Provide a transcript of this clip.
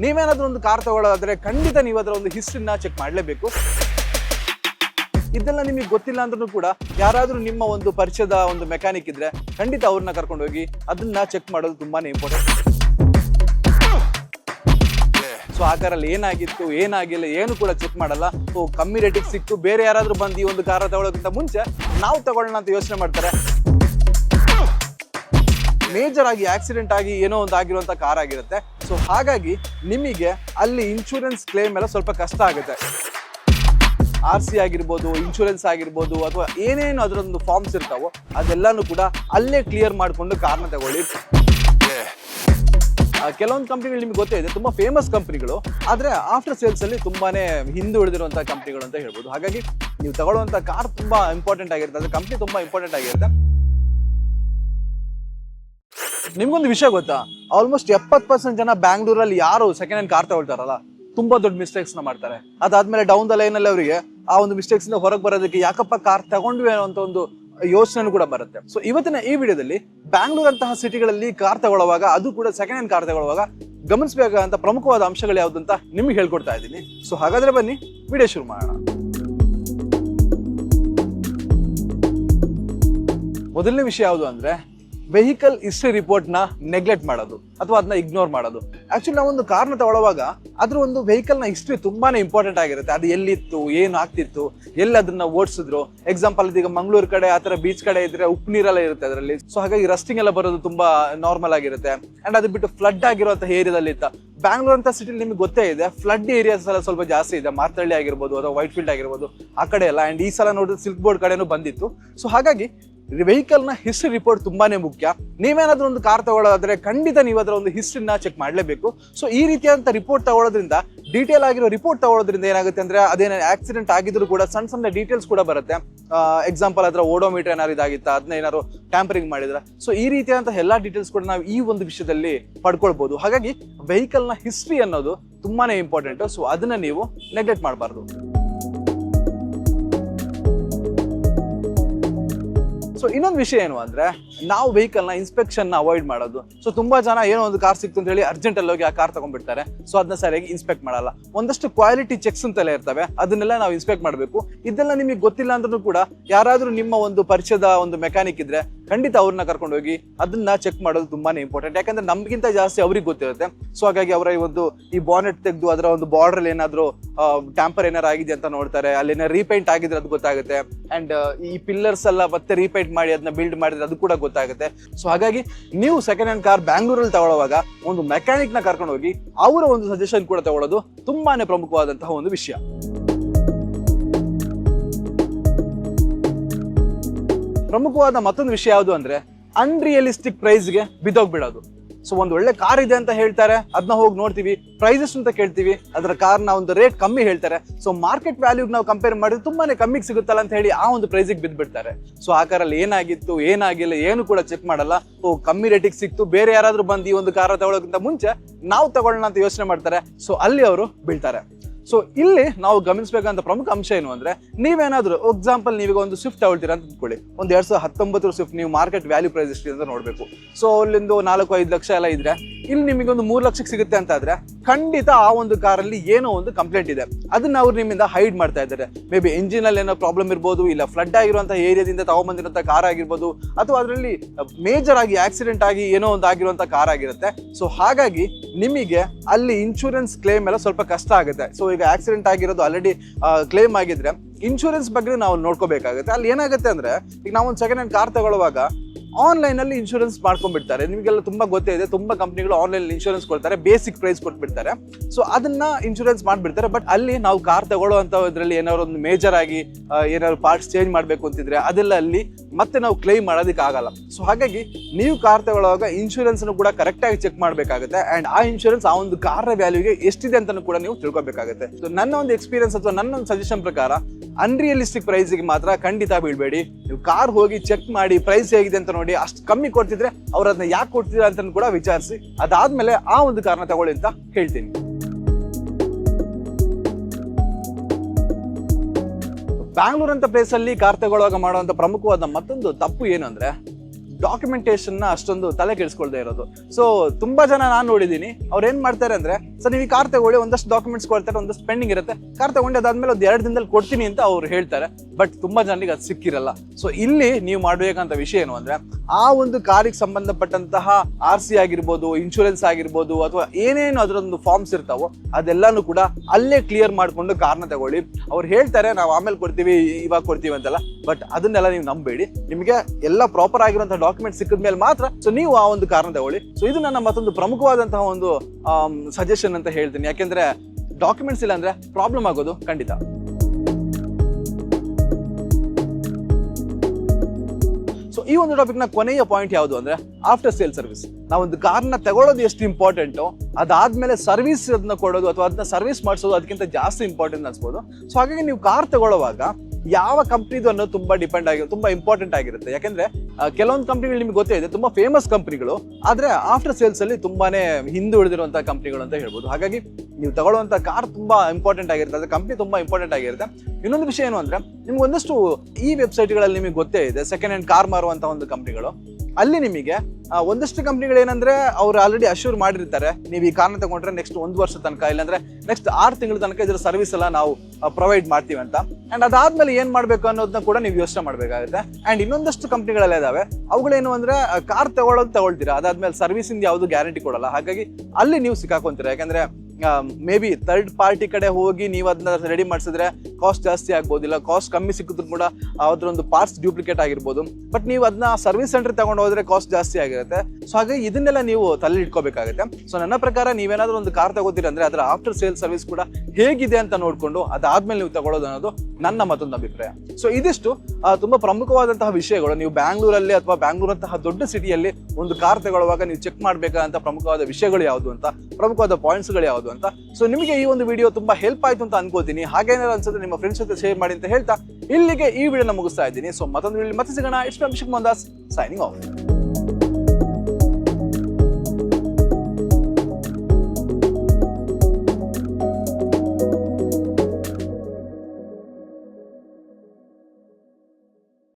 ನೀವೇನಾದ್ರೂ ಒಂದು ಕಾರ್ ತಗೊಳ್ಳೋದಾದ್ರೆ ಖಂಡಿತ ನೀವು ಅದರ ಒಂದು ಹಿಸ್ಟ್ರಿನ ಚೆಕ್ ಮಾಡಲೇಬೇಕು. ಇದೆಲ್ಲ ನಿಮಗೆ ಗೊತ್ತಿಲ್ಲ ಅಂದ್ರೂ ಕೂಡ ಯಾರಾದ್ರೂ ನಿಮ್ಮ ಒಂದು ಪರಿಚಯದ ಒಂದು ಮೆಕ್ಯಾನಿಕ್ ಇದ್ರೆ ಖಂಡಿತ ಅವ್ರನ್ನ ಕರ್ಕೊಂಡು ಹೋಗಿ ಅದನ್ನ ಚೆಕ್ ಮಾಡೋದು ತುಂಬಾನೇ ಇಂಪಾರ್ಟೆಂಟ್ ಸೊ ಆ ಕಾರಲ್ಲಿ ಏನಾಗಿತ್ತು, ಏನಾಗಿಲ್ಲ, ಏನು ಕೂಡ ಚೆಕ್ ಮಾಡಲ್ಲ. ಸೊ ಕಮ್ಮಿ ರೇಟಿಗೆ ಸಿಕ್ತು, ಬೇರೆ ಯಾರಾದ್ರೂ ಬಂದು ಈ ಒಂದು ಕಾರ ತಗೊಳ್ಳೋಕ್ಕಿಂತ ಮುಂಚೆ ನಾವು ತಗೊಳ್ಳೋಣ ಅಂತ ಯೋಚನೆ ಮಾಡ್ತಾರೆ. ಮೇಜರ್ ಆಗಿ ಆಕ್ಸಿಡೆಂಟ್ ಆಗಿ ಏನೋ ಒಂದು ಆಗಿರುವಂತ ಕಾರ್ ಆಗಿರುತ್ತೆ. ಸೊ ಹಾಗಾಗಿ ನಿಮಗೆ ಅಲ್ಲಿ ಇನ್ಶೂರೆನ್ಸ್ ಕ್ಲೇಮ್ ಎಲ್ಲ ಸ್ವಲ್ಪ ಕಷ್ಟ ಆಗುತ್ತೆ. ಆರ್ ಸಿ ಆಗಿರ್ಬೋದು ಇನ್ಶೂರೆನ್ಸ್ ಆಗಿರ್ಬೋದು, ಅಥವಾ ಏನೇನು ಅದರೊಂದು ಫಾರ್ಮ್ಸ್ ಇರ್ತಾವೋ ಅದೆಲ್ಲಾನು ಕೂಡ ಅಲ್ಲೇ ಕ್ಲಿಯರ್ ಮಾಡಿಕೊಂಡು ಕಾರ್ನ ತಗೊಳ್ಳಿ. ಕೆಲವೊಂದು ಕಂಪ್ನಿಗಳು ನಿಮ್ಗೆ ಗೊತ್ತೇ ಇದೆ, ತುಂಬಾ ಫೇಮಸ್ ಕಂಪ್ನಿಗಳು ಆದ್ರೆ ಆಫ್ಟರ್ ಸೇಲ್ಸ್ ಅಲ್ಲಿ ತುಂಬಾನೇ ಹಿಂದೆ ಉಳಿದಿರುವಂತಹ ಕಂಪ್ನಿಗಳು ಅಂತ ಹೇಳ್ಬೋದು. ಹಾಗಾಗಿ ನೀವು ತಗೊಳ್ಳುವಂತ ಕಾರ್ ತುಂಬಾ ಇಂಪಾರ್ಟೆಂಟ್ ಆಗಿರುತ್ತೆ. ಅಂದರೆ ಕಂಪ್ನಿ ತುಂಬಾ ಇಂಪಾರ್ಟೆಂಟ್ ಆಗಿರುತ್ತೆ. ನಿಮ್ಗೊಂದು ವಿಷಯ ಗೊತ್ತಾ? ಆಲ್ಮೋಸ್ಟ್ ಎಪ್ಪತ್ ಪರ್ಸೆಂಟ್ ಜನ ಬ್ಯಾಂಗ್ಳೂರಲ್ಲಿ ಯಾರು ಸೆಕೆಂಡ್ ಹ್ಯಾಂಡ್ ಕಾರ್ ತಗೊಳ್ತಾರಲ್ಲ, ತುಂಬಾ ದೊಡ್ಡ ಮಿಸ್ಟೇಕ್ಸ್ನ ಮಾಡ್ತಾರೆ. ಅದಾದ್ಮೇಲೆ ಡೌನ್ ದ ಲೈನ್ ಅಲ್ಲಿ ಅವರಿಗೆ ಆ ಒಂದು ಮಿಸ್ಟೇಕ್ಸ್ ಇಂದ ಹೊರಗೆ ಬರೋದಕ್ಕೆ ಯಾಕಪ್ಪ ಕಾರ್ ತಗೊಂಡ್ವಿ ಅನ್ನೋ ಒಂದು ಯೋಚನೆ ಕೂಡ ಬರುತ್ತೆ. ಸೊ ಇವತ್ತಿನ ಈ ವಿಡಿಯೋದಲ್ಲಿ ಬ್ಯಾಂಗ್ಳೂರ್ ಅಂತಹ ಸಿಟಿಗಳಲ್ಲಿ ಕಾರ್ ತಗೊಳ್ಳುವಾಗ, ಅದು ಕೂಡ ಸೆಕೆಂಡ್ ಹ್ಯಾಂಡ್ ಕಾರ್ ತಗೊಳ್ಳುವಾಗ ಗಮನಿಸಬೇಕಾದಂತ ಪ್ರಮುಖವಾದ ಅಂಶಗಳು ಯಾವ್ದು ಅಂತ ನಿಮ್ಗೆ ಹೇಳ್ಕೊಡ್ತಾ ಇದ್ದೀನಿ. ಸೊ ಹಾಗಾದ್ರೆ ಬನ್ನಿ, ವಿಡಿಯೋ ಶುರು ಮಾಡೋಣ. ಮೊದಲನೇ ವಿಷಯ ಯಾವುದು ಅಂದ್ರೆ ವೆಹಿಕಲ್ ಹಿಸ್ಟ್ರಿ ರಿಪೋರ್ಟ್ನ ನೆಗ್ಲೆಕ್ಟ್ ಮಾಡೋದು, ಅಥವಾ ಅದನ್ನ ಇಗ್ನೋರ್ ಮಾಡೋದು. ಆ್ಯಕ್ಚುಲಿ ಒಂದು ಕಾರ್ನ ತಗೊಳ್ಳುವಾಗ ಅದ್ರ ಒಂದು ವೆಹಿಕಲ್ನ ಹಿಸ್ಟ್ರಿ ತುಂಬಾನೇ ಇಂಪಾರ್ಟೆಂಟ್ ಆಗಿರುತ್ತೆ. ಅದು ಎಲ್ಲಿತ್ತು, ಏನು ಆಗ್ತಿತ್ತು, ಎಲ್ಲಿ ಅದನ್ನ ಓಡಿಸಿದ್ರು. ಎಕ್ಸಾಂಪಲ್ ಇದೀಗ ಮಂಗಳೂರು ಕಡೆ ಆತರ ಬೀಚ್ ಕಡೆ ಇದ್ರೆ ಉಪ್ಪು ನೀರೆಲ್ಲ ಇರುತ್ತೆ ಅದರಲ್ಲಿ. ಸೊ ಹಾಗಾಗಿ ರಸ್ಟಿಂಗ್ ಎಲ್ಲ ಬರೋದು ತುಂಬಾ ನಾರ್ಮಲ್ ಆಗಿರುತ್ತೆ. ಅಂಡ್ ಅದು ಬಿಟ್ಟು ಫ್ಲಡ್ ಆಗಿರುವಂತಹ ಏರಿಯಾದಲ್ಲಿ ಇತ್ತ ಬ್ಯಾಂಗ್ಳೂರ್ ಅಂತ ಸಿಟಿಲಿ ನಿಮ್ಗೆ ಗೊತ್ತೇ ಇದೆ ಫ್ಲಡ್ ಏರಿಯಾಸ್ ಎಲ್ಲ ಸ್ವಲ್ಪ ಜಾಸ್ತಿ ಇದೆ. ಮಾರ್ತಳ್ಳಿ ಆಗಿರ್ಬೋದು, ಅಥವಾ ವೈಟ್ ಫೀಲ್ಡ್ ಆಗಿರ್ಬೋದು, ಆ ಕಡೆ ಎಲ್ಲ. ಅಂಡ್ ಈ ಸಲ ನೋಡಿದ್ರೆ ಸಿಲ್ಕ್ ಬೋರ್ಡ್ ಕಡೆನೂ ಬಂದಿತ್ತು. ಸೊ ಹಾಗಾಗಿ ವೆಹಿಕಲ್ನ ಹಿಸ್ಟ್ರಿ ರಿಪೋರ್ಟ್ ತುಂಬಾನೇ ಮುಖ್ಯ. ನೀವೇನಾದ್ರೂ ಒಂದು ಕಾರ್ ತಗೊಳ್ಳೋದಾದ್ರೆ ಖಂಡಿತ ನೀವು ಅದರ ಒಂದು ಹಿಸ್ಟ್ರಿನ ಚೆಕ್ ಮಾಡಲೇಬೇಕು. ಸೊ ಈ ರೀತಿಯಾದಂಥ ರಿಪೋರ್ಟ್ ತಗೊಳ್ಳೋದ್ರಿಂದ ಡೀಟೇಲ್ ಆಗಿರೋ ರಿಪೋರ್ಟ್ ತಗೊಳ್ಳೋದ್ರಿಂದ ಏನಾಗುತ್ತೆ ಅಂದ್ರೆ ಅದೇನ ಆಕ್ಸಿಡೆಂಟ್ ಆಗಿದ್ರು ಕೂಡ ಸಣ್ಣ ಸಣ್ಣ ಡೀಟೇಲ್ಸ್ ಕೂಡ ಬರುತ್ತೆ. ಎಕ್ಸಾಂಪಲ್ ಅದರ ಓಡೋಮೀಟರ್ ಏನಾದ್ರು ಇದಾಗಿತ್ತ? ಅದನ್ನ ಏನಾದ್ರು ಟ್ಯಾಂಪರಿಂಗ್ ಮಾಡಿದ್ರೆ. ಸೊ ಈ ರೀತಿಯಾದಂಥ ಎಲ್ಲಾ ಡೀಟೇಲ್ಸ್ ಕೂಡ ನಾವು ಈ ಒಂದು ವಿಷಯದಲ್ಲಿ ಪಡ್ಕೊಳ್ಬಹುದು ಹಾಗಾಗಿ ವೆಹಿಕಲ್ನ ಹಿಸ್ಟ್ರಿ ಅನ್ನೋದು ತುಂಬಾನೇ ಇಂಪಾರ್ಟೆಂಟ್ ಸೊ ಅದನ್ನ ನೀವು ನೆಗ್ಲೆಕ್ಟ್ ಮಾಡಬಾರ್ದು. ಸೊ ಇನ್ನೊಂದು ವಿಷಯ ಏನು ಅಂದ್ರೆ ನಾವು ವೆಹಿಕಲ್ನ ಇನ್ಸ್ಪೆಕ್ಷನ್ನ ಅವಾಯ್ಡ್ ಮಾಡೋದು. ಸೊ ತುಂಬಾ ಜನ ಏನೋ ಒಂದು ಕಾರ್ ಸಿಕ್ತು ಅಂತ ಹೇಳಿ ಅರ್ಜೆಂಟ್ ಅಲ್ಲಿ ಹೋಗಿ ಆ ಕಾರ್ ತಗೊಂಡ್ಬಿಡ್ತಾರೆ. ಸೊ ಅದನ್ನ ಸರಿಯಾಗಿ ಇನ್ಸ್ಪೆಕ್ಟ್ ಮಾಡಲ್ಲ. ಒಂದಷ್ಟು ಕ್ವಾಲಿಟಿ ಚೆಕ್ಸ್ ಅಂತಲೇ ಇರ್ತವೆ. ಅದನ್ನೆಲ್ಲ ನಾವು ಇನ್ಸ್ಪೆಕ್ಟ್ ಮಾಡಬೇಕು. ಇದೆಲ್ಲ ನಿಮಗೆ ಗೊತ್ತಿಲ್ಲ ಅಂದ್ರೂ ಕೂಡ ಯಾರಾದ್ರೂ ನಿಮ್ಮ ಒಂದು ಪರಿಚಯದ ಒಂದು ಮೆಕ್ಯಾನಿಕ್ ಇದ್ರೆ ಖಂಡಿತ ಅವ್ರನ್ನ ಕರ್ಕೊಂಡು ಹೋಗಿ ಅದನ್ನ ಚೆಕ್ ಮಾಡೋದು ತುಂಬಾನೇ ಇಂಪಾರ್ಟೆಂಟ್ ಯಾಕಂದ್ರೆ ನಮ್ಗಿಂತ ಜಾಸ್ತಿ ಅವ್ರಿಗೆ ಗೊತ್ತಿರುತ್ತೆ. ಸೊ ಹಾಗಾಗಿ ಅವರ ಈ ಒಂದು ಈ ಬಾನೆಟ್ ತೆಗೆದು ಅದರ ಒಂದು ಬಾರ್ಡರ್ ಅಲ್ಲಿ ಏನಾದ್ರು ಟ್ಯಾಂಪರ್ ಏನಾರು ಆಗಿದೆ ಅಂತ ನೋಡ್ತಾರೆ. ಅಲ್ಲಿ ರೀಪೇಂಟ್ ಆಗಿದ್ರೆ ಅದು ಗೊತ್ತಾಗುತ್ತೆ. ಅಂಡ್ ಈ ಪಿಲ್ಲರ್ಸ್ ಎಲ್ಲ ಮತ್ತೆ ರೀಪೇಂಟ್ ಮಾಡಿ ಅದನ್ನ ಬಿಲ್ಡ್ ಮಾಡಿದ್ರೆ ಅದು ಕೂಡ ಗೊತ್ತಾಗುತ್ತೆ. ಸೊ ಹಾಗಾಗಿ ನೀವು ಸೆಕೆಂಡ್ ಹ್ಯಾಂಡ್ ಕಾರ್ ಬ್ಯಾಂಗ್ಳೂರಲ್ಲಿ ತಗೊಳ್ಳುವಾಗ ಒಂದು ಮೆಕ್ಯಾನಿಕ್ನ ಕರ್ಕೊಂಡು ಹೋಗಿ ಅವರ ಒಂದು ಸಜೆಷನ್ ಕೂಡ ತಗೊಳ್ಳೋದು ತುಂಬಾನೇ ಪ್ರಮುಖವಾದಂತಹ ಒಂದು ವಿಷಯ. ಪ್ರಮುಖವಾದ ಮತ್ತೊಂದು ವಿಷಯ ಯಾವುದು ಅಂದ್ರೆ ಅನ್ರಿಯಲಿಸ್ಟಿಕ್ ಪ್ರೈಸ್ಗೆ ಬಿದ್ದೋಗ್ಬಿಡೋದು. ಸೊ ಒಂದು ಒಳ್ಳೆ ಕಾರ್ ಇದೆ ಅಂತ ಹೇಳ್ತಾರೆ ಅದನ್ನ ಹೋಗಿ ನೋಡ್ತೀವಿ. ಪ್ರೈಸಸ್ ಅಂತ ಕೇಳ್ತೀವಿ, ಅದರ ಕಾರ್ನ ಒಂದು ರೇಟ್ ಕಮ್ಮಿ ಹೇಳ್ತಾರೆ. ಸೊ ಮಾರ್ಕೆಟ್ ವ್ಯಾಲ್ಯೂಗೆ ನಾವು ಕಂಪೇರ್ ಮಾಡಿದ್ರೆ ತುಂಬಾನೇ ಕಮ್ಮಿಗೆ ಸಿಗುತ್ತಲ್ಲ ಅಂತ ಹೇಳಿ ಆ ಒಂದು ಪ್ರೈಸಿಗೆ ಬಿದ್ದುಬಿಡ್ತಾರೆ ಸೊ ಆ ಕಾರಲ್ಲಿ ಏನಾಗಿತ್ತು, ಏನಾಗಿಲ್ಲ, ಏನು ಕೂಡ ಚೆಕ್ ಮಾಡಲ್ಲ. ಓ ಕಮ್ಮಿ ರೇಟಿಗೆ ಸಿಕ್ತು, ಬೇರೆ ಯಾರಾದ್ರೂ ಬಂದು ಈ ಒಂದು ಕಾರ ತಗೊಳ್ಳೋಕ್ಕಿಂತ ಮುಂಚೆ ನಾವು ತಗೊಳ್ಳೋಣ ಅಂತ ಯೋಚನೆ ಮಾಡ್ತಾರೆ. ಸೊ ಅಲ್ಲಿ ಅವರು ಬೀಳ್ತಾರೆ. ಸೊ ಇಲ್ಲಿ ನಾವು ಗಮನಿಸಬೇಕಂತ ಪ್ರಮುಖ ಅಂಶ ಏನು ಅಂದ್ರೆ, ನೀವೇನಾದರೂ ಎಕ್ಸಾಂಪಲ್ ನೀವೀಗ ಒಂದು ಸ್ವಿಫ್ಟ್ ತಗೊಳ್ತೀರಾ ಅಂತ ಅಂದ್ಕೊಳ್ಳಿ. ಒಂದು ಎರಡ್ ಸಾವಿರದ ಹತ್ತೊಂಬತ್ತರ ಸ್ವಿಫ್ಟ್ ನೀವು ಮಾರ್ಕೆಟ್ ವ್ಯಾಲ್ಯೂ ಪ್ರೈಸ್ ಎಷ್ಟಿದೆ ಅಂತ ನೋಡಬೇಕು. ಸೊ ಅಲ್ಲಿಂದು ನಾಲ್ಕು, ಐದು ಲಕ್ಷ ಎಲ್ಲ ಇದ್ರೆ ಇಲ್ಲಿ ನಿಮಗೆ ಒಂದು ಮೂರು ಲಕ್ಷಕ್ಕೆ ಸಿಗುತ್ತೆ ಅಂತ ಆದ್ರೆ ಖಂಡಿತ ಆ ಒಂದು ಕಾರಲ್ಲಿ ಏನೋ ಒಂದು ಕಂಪ್ಲೇಂಟ್ ಇದೆ. ಅದನ್ನ ಅವ್ರು ನಿಮ್ಮಿಂದ ಹೈಡ್ ಮಾಡ್ತಾ ಇದ್ದಾರೆ. ಮೇ ಬಿ ಇಂಜಿನ್ ಅಲ್ಲಿ ಏನೋ ಪ್ರಾಬ್ಲಮ್ ಇರ್ಬೋದು, ಇಲ್ಲ ಫ್ಲಡ್ ಆಗಿರುವಂತಹ ಏರಿಯಾದಿಂದ ತಗೊಂಡ್ಬಂದಿರುವಂತಹ ಕಾರ್ ಆಗಿರ್ಬೋದು, ಅಥವಾ ಅದರಲ್ಲಿ ಮೇಜರ್ ಆಗಿ ಆಕ್ಸಿಡೆಂಟ್ ಆಗಿ ಏನೋ ಒಂದು ಆಗಿರುವಂತಹ ಕಾರ್ ಆಗಿರುತ್ತೆ. ಸೊ ಹಾಗಾಗಿ ನಿಮಗೆ ಅಲ್ಲಿ ಇನ್ಶೂರೆನ್ಸ್ ಕ್ಲೇಮ್ ಎಲ್ಲ ಸ್ವಲ್ಪ ಕಷ್ಟ ಆಗುತ್ತೆ. ಸೊ ಈಗ ಆಕ್ಸಿಡೆಂಟ್ ಆಗಿರೋದು ಆಲ್ರೆಡಿ ಕ್ಲೇಮ್ ಆಗಿದ್ರೆ ಇನ್ಶೂರೆನ್ಸ್ ಬಗ್ಗೆ ನಾವು ನೋಡ್ಕೋಬೇಕಾಗುತ್ತೆ. ಅಲ್ಲಿ ಏನಾಗುತ್ತೆ ಅಂದ್ರೆ, ಈಗ ನಾವು ಒಂದು ಸೆಕೆಂಡ್ ಹ್ಯಾಂಡ್ ಕಾರ್ ತಗೊಳ್ಳುವಾಗ ಆನ್ಲೈನ್ ಅಲ್ಲಿ ಇನ್ಶೂರೆನ್ಸ್ ಮಾಡ್ಕೊಂಡ್ಬಿಡ್ತಾರೆ. ನಿಮಗೆಲ್ಲ ತುಂಬಾ ಗೊತ್ತೇ ಇದೆ, ತುಂಬಾ ಕಂಪ್ನಿಗಳು ಆನ್ಲೈನ್ ಇನ್ಶೂರೆನ್ಸ್ ಕೊಡ್ತಾರೆ, ಬೇಸಿಕ್ ಪ್ರೈಸ್ ಕೊಟ್ಬಿಡ್ತಾರೆ. ಸೊ ಅದನ್ನ ಇನ್ಶೂರೆನ್ಸ್ ಮಾಡ್ಬಿಡ್ತಾರೆ ಬಟ್ ಅಲ್ಲಿ ನಾವು ಕಾರ್ ತಗೊಳ್ಳೋಂಥದ್ರಲ್ಲಿ ಏನಾದ್ರು ಒಂದು ಮೇಜರ್ ಆಗಿ ಏನಾದ್ರು ಪಾರ್ಟ್ಸ್ ಚೇಂಜ್ ಮಾಡಬೇಕು ಅಂತಿದ್ರೆ ಅದೆಲ್ಲ ಅಲ್ಲಿ ಮತ್ತೆ ನಾವು ಕ್ಲೈಮ್ ಮಾಡೋದಕ್ಕೆ ಆಗಲ್ಲ ಸೊ ಹಾಗಾಗಿ ನೀವು ಕಾರ್ ತಗೊಳ್ಳುವಾಗ ಇನ್ಶೂರೆನ್ಸ್ ಕೂಡ ಕರೆಕ್ಟಾಗಿ ಚೆಕ್ ಮಾಡಬೇಕಾಗುತ್ತೆ ಅಂಡ್ ಆ ಇನ್ಶೂರೆನ್ಸ್ ಆ ಒಂದು ಕಾರ್ ವ್ಯಾಲ್ಯೂಗೆ ಎಷ್ಟಿದೆ ಅಂತ ಕೂಡ ನೀವು ತಿಳ್ಕೊಬೇಕಾಗುತ್ತೆ. ಸೊ ನನ್ನ ಒಂದು ಎಕ್ಸ್ಪೀರಿಯನ್ಸ್ ಅಥವಾ ನನ್ನ ಒಂದು ಸಜೆಷನ್ ಪ್ರಕಾರ ಅನ್ರಿಯಲಿಸ್ಟಿಕ್ ಪ್ರೈಸಿಗೆ ಮಾತ್ರ ಖಂಡಿತ ಬೀಳ್ಬೇಡಿ. ನೀವು ಕಾರ್ ಹೋಗಿ ಚೆಕ್ ಮಾಡಿ ಪ್ರೈಸ್ ಹೇಗಿದೆ ಅಂತ ನೋಡಿ, ಅಷ್ಟು ಕಮ್ಮಿ ಕೊಡ್ತಿದ್ರೆ ಅವ್ರು ಅದನ್ನ ಯಾಕೆ ಕೊಡ್ತಿದ್ರೆ ಅಂತ ಕೂಡ ವಿಚಾರಿಸಿ, ಅದಾದ್ಮೇಲೆ ಆ ಒಂದು ಕಾರಣ ತಗೊಳ್ಳಿ ಅಂತ ಹೇಳ್ತೀನಿ. ಬ್ಯಾಂಗ್ಳೂರ್ ಅಂತ ಪ್ಲೇಸ್ ಅಲ್ಲಿ ಕಾರ್ ತಗೊಳ್ಳುವಾಗ ಮಾಡುವಂತ ಪ್ರಮುಖವಾದ ಮತ್ತೊಂದು ತಪ್ಪು ಏನು ಅಂದ್ರೆ ಡಾಕ್ಯುಮೆಂಟೇಶನ್ನ ಅಷ್ಟೊಂದು ತಲೆ ಕೆಡಿಸ್ಕೊಳ್ದೆ ಇರೋದು. ಸೊ ತುಂಬಾ ಜನ ನಾನು ನೋಡಿದ್ದೀನಿ, ಅವ್ರು ಏನು ಮಾಡ್ತಾರೆ ಅಂದ್ರೆ, ಸರ್, ನೀವು ಕಾರ್ ತಗೊಳ್ಳಿ, ಒಂದಷ್ಟು ಡಾಕ್ಯುಮೆಂಟ್ಸ್ ಕೊಡ್ತಾರೆ, ಒಂದಷ್ಟು ಪೆಂಡಿಂಗ್ ಇರುತ್ತೆ. ಕಾರ್ ತಗೊಂಡು ಅದಾದ್ಮೇಲೆ ಒಂದು ಎರಡು ದಿನದಲ್ಲಿ ಕೊಡ್ತೀನಿ ಅಂತ ಅವ್ರು ಹೇಳ್ತಾರೆ. ಬಟ್ ತುಂಬಾ ಜನರಿಗೆ ಅದು ಸಿಕ್ಕಿರಲ್ಲ. ಸೊ ಇಲ್ಲಿ ನೀವು ಮಾಡಬೇಕಂತ ವಿಷಯ ಏನು ಅಂದ್ರೆ, ಆ ಒಂದು ಕಾರಿಗೆ ಸಂಬಂಧಪಟ್ಟಂತಹ ಆರ್ ಸಿ ಆಗಿರ್ಬೋದು ಇನ್ಶೂರೆನ್ಸ್ ಆಗಿರ್ಬೋದು, ಅಥವಾ ಏನೇನು ಅದರೊಂದು ಫಾರ್ಮ್ಸ್ ಇರ್ತಾವೋ, ಅದೆಲ್ಲಾನು ಕೂಡ ಅಲ್ಲೇ ಕ್ಲಿಯರ್ ಮಾಡಿಕೊಂಡು ಕಾರ್ನ ತಗೊಳ್ಳಿ. ಅವ್ರು ಹೇಳ್ತಾರೆ, ನಾವು ಆಮೇಲೆ ಕೊಡ್ತೀವಿ, ಇವಾಗ ಕೊಡ್ತೀವಿ ಅಂತೆಲ್ಲ. ಬಟ್ ಅದನ್ನೆಲ್ಲ ನೀವು ನಂಬೇಡಿ ನಿಮಗೆ ಎಲ್ಲ ಪ್ರಾಪರ್ ಆಗಿರುವಂತಹ ಡಾಕ್ಯುಮೆಂಟ್ ಸಿಕ್ಕಿದ ಮೇಲೆ ಮಾತ್ರ ಸೊ ನೀವು ಆ ಒಂದು ಕಾರ್ನ ತಗೊಳ್ಳಿ. ಸೊ ಇದು ನನ್ನ ಮತ್ತೊಂದು ಪ್ರಮುಖವಾದಂತಹ ಒಂದು ಸಜೆಷನ್ ಅಂತ ಹೇಳ್ತೀನಿ. ಯಾಕೆಂದ್ರೆ ಡಾಕ್ಯುಮೆಂಟ್ಸ್ ಇಲ್ಲ ಅಂದ್ರೆ ಪ್ರಾಬ್ಲಮ್ ಆಗೋದು ಖಂಡಿತ. ಈ ಒಂದು ಟಾಪಿಕ್ನ ಕೊನೆಯ ಪಾಯಿಂಟ್ ಯಾವುದು ಅಂದ್ರೆ ಆಫ್ಟರ್ ಸೇಲ್ ಸರ್ವಿಸ್ ನಾವೊಂದು ಕಾರ್ನ ತಗೊಳ್ಳೋದು ಎಷ್ಟು ಇಂಪಾರ್ಟೆಂಟು ಅದಾದ್ಮೇಲೆ ಸರ್ವಿಸ್ ಅದನ್ನ ಕೊಡೋದು ಅಥವಾ ಅದನ್ನ ಸರ್ವಿಸ್ ಮಾಡಿಸೋದು ಅದಕ್ಕಿಂತ ಜಾಸ್ತಿ ಇಂಪಾರ್ಟೆಂಟ್ ಅನ್ಸ್ಬೋದು. ಸೊ ಹಾಗಾಗಿ ನೀವು ಕಾರ್ ತಗೊಳ್ಳುವಾಗ ಯಾವ ಕಂಪ್ನಿದು ಅನ್ನೋದು ತುಂಬಾ ಡಿಪೆಂಡ್ ಆಗಿ ತುಂಬಾ ಇಂಪಾರ್ಟೆಂಟ್ ಆಗಿರುತ್ತೆ. ಯಾಕಂದ್ರೆ ಕೆಲವೊಂದು ಕಂಪ್ನಿಗಳು ನಿಮ್ಗೆ ಗೊತ್ತೇ ಇದೆ, ತುಂಬಾ ಫೇಮಸ್ ಕಂಪ್ನಿಗಳು ಆದ್ರೆ ಆಫ್ಟರ್ ಸೇಲ್ಸ್ ಅಲ್ಲಿ ತುಂಬಾನೇ ಹಿಂದೆ ಉಳಿದಿರುವಂತಹ ಕಂಪ್ನಿಗಳು ಅಂತ ಹೇಳ್ಬೋದು. ಹಾಗಾಗಿ ನೀವು ತಗೊಳ್ಳುವಂತ ಕಾರ್ ತುಂಬಾ ಇಂಪಾರ್ಟೆಂಟ್ ಆಗಿರುತ್ತೆ. ಅದ್ರ ಕಂಪ್ನಿ ತುಂಬಾ ಇಂಪಾರ್ಟೆಂಟ್ ಆಗಿರುತ್ತೆ. ಇನ್ನೊಂದು ವಿಷಯ ಏನು ಅಂದ್ರೆ, ನಿಮ್ಗೆ ಒಂದಷ್ಟು ಈ ವೆಬ್ಸೈಟ್ಗಳಲ್ಲಿ ನಿಮಗೆ ಗೊತ್ತೇ ಇದೆ ಸೆಕೆಂಡ್ ಹ್ಯಾಂಡ್ ಕಾರ್ ಮಾರುವಂತಹ ಒಂದು ಕಂಪ್ನಿಗಳು ಅಲ್ಲಿ ನಿಮಗೆ ಒಂದಷ್ಟು ಕಂಪ್ನಿಗಳು ಏನಂದ್ರೆ ಅವ್ರು ಆಲ್ರೆಡಿ ಅಶ್ಯೂರ್ ಮಾಡಿರ್ತಾರೆ. ನೀವು ಈ ಕಾರನ್ನ ತಗೊಂಡ್ರೆ ನೆಕ್ಸ್ಟ್ ಒಂದು ವರ್ಷ ತನಕ, ಇಲ್ಲಾಂದ್ರೆ ನೆಕ್ಸ್ಟ್ ಆರು ತಿಂಗಳ ತನಕ ಇದರ ಸರ್ವಿಸ್ ಎಲ್ಲ ನಾವು ಪ್ರೊವೈಡ್ ಮಾಡ್ತೀವಿ ಅಂತ. ಅಂಡ್ ಅದಾದ್ಮೇಲೆ ಏನ್ ಮಾಡ್ಬೇಕು ಅನ್ನೋದನ್ನ ಕೂಡ ನೀವು ಯೋಚನೆ ಮಾಡಬೇಕಾಗುತ್ತೆ. ಅಂಡ್ ಇನ್ನೊಂದಷ್ಟು ಕಂಪ್ನಿಗಳೆಲ್ಲ ಇದಾವೆ. ಅವುಗಳೇನು ಅಂದ್ರೆ ಕಾರ್ ತಗೊಳ್ಳೋದು ತಗೊಳ್ತೀರಾ. ಅದಾದ್ಮೇಲೆ ಸರ್ವಿಸಿಂದ ಯಾವುದು ಗ್ಯಾರಂಟಿ ಕೊಡಲ್ಲ. ಹಾಗಾಗಿ ಅಲ್ಲಿ ನೀವು ಸಿಕ್ಕಾಕೊಂತೀರಾ. ಯಾಕಂದ್ರೆ ಮೇ ಬಿ ಥರ್ಡ್ ಪಾರ್ಟಿ ಕಡೆ ಹೋಗಿ ನೀವು ಅದನ್ನ ರೆಡಿ ಮಾಡಿಸಿದ್ರೆ ಕಾಸ್ಟ್ ಜಾಸ್ತಿ ಆಗ್ಬೋದಿಲ್ಲ ಕಾಸ್ಟ್ ಕಮ್ಮಿ ಸಿಕ್ಕಿದ್ರು ಕೂಡ ಅದ್ರೊಂದು ಪಾರ್ಟ್ಸ್ ಡ್ಯೂಪ್ಲಿಕೇಟ್ ಆಗಿರ್ಬೋದು. ಬಟ್ ನೀವು ಅದನ್ನ ಸರ್ವಿಸ್ ಸೆಂಟರ್ ತಗೊಂಡು ಹೋದ್ರೆ ಕಾಸ್ಟ್ ಜಾಸ್ತಿ ಆಗಿರುತ್ತೆ. ಸೊ ಹಾಗೆ ಇದನ್ನೆಲ್ಲ ನೀವು ತಲೆ ಇಟ್ಕೋಬೇಕಾಗುತ್ತೆ. ಸೊ ನನ್ನ ಪ್ರಕಾರ ನೀವೇನಾದ್ರೂ ಒಂದು ಕಾರ್ ತಗೋತೀರಿ ಅಂದ್ರೆ ಅದರ ಆಫ್ಟರ್ ಸೇಲ್ ಸರ್ವಿಸ್ ಕೂಡ ಹೇಗಿದೆ ಅಂತ ನೋಡ್ಕೊಂಡು ಅದಾದ್ಮೇಲೆ ನೀವು ತಗೊಳ್ಳೋದು ಅನ್ನೋದು ನನ್ನ ಮತ್ತೊಂದು ಅಭಿಪ್ರಾಯ. ಸೊ ಇದಿಷ್ಟು ತುಂಬಾ ಪ್ರಮುಖವಾದಂತಹ ವಿಷಯಗಳು. ನೀವು ಬ್ಯಾಂಗ್ಳೂರಲ್ಲಿ ಅಥವಾ ಬ್ಯಾಂಗ್ಳೂರಂತಹ ದೊಡ್ಡ ಸಿಟಿಯಲ್ಲಿ ಒಂದು ಕಾರ್ ತಗೊಳ್ಳುವಾಗ ನೀವು ಚೆಕ್ ಮಾಡಬೇಕಾದಂತಹ ಪ್ರಮುಖವಾದ ವಿಷಯಗಳು ಯಾವುದು ಅಂತ, ಪ್ರಮುಖವಾದ ಪಾಯಿಂಟ್ಸ್ಗಳು ಯಾವುದು ಅಂತ. ಸೊ ನಿಮಗೆ ಈ ಒಂದು ವಿಡಿಯೋ ತುಂಬಾ ಹೆಲ್ಪ್ ಆಯ್ತು ಅಂತ ಅನ್ಕೋತೀನಿ. ಹಾಗೇನಾದ್ರು ಅನ್ಸುತ್ತೆ ನಿಮ್ಮ ಫ್ರೆಂಡ್ಸ್ ಜೊತೆ ಶೇರ್ ಮಾಡಿ ಅಂತ ಹೇಳ್ತಾ ಇಲ್ಲಿಗೆ ಈ ವಿಡಿಯೋನ ಮುಗಿಸ್ತಾ ಇದ್ದೀನಿ. ಸೊ ಮತ್ತೊಂದು ವಿಡಿಯೋ ಮತ್ತೆ ಸಿಗೋಣ. It's Abhishek Mandas signing off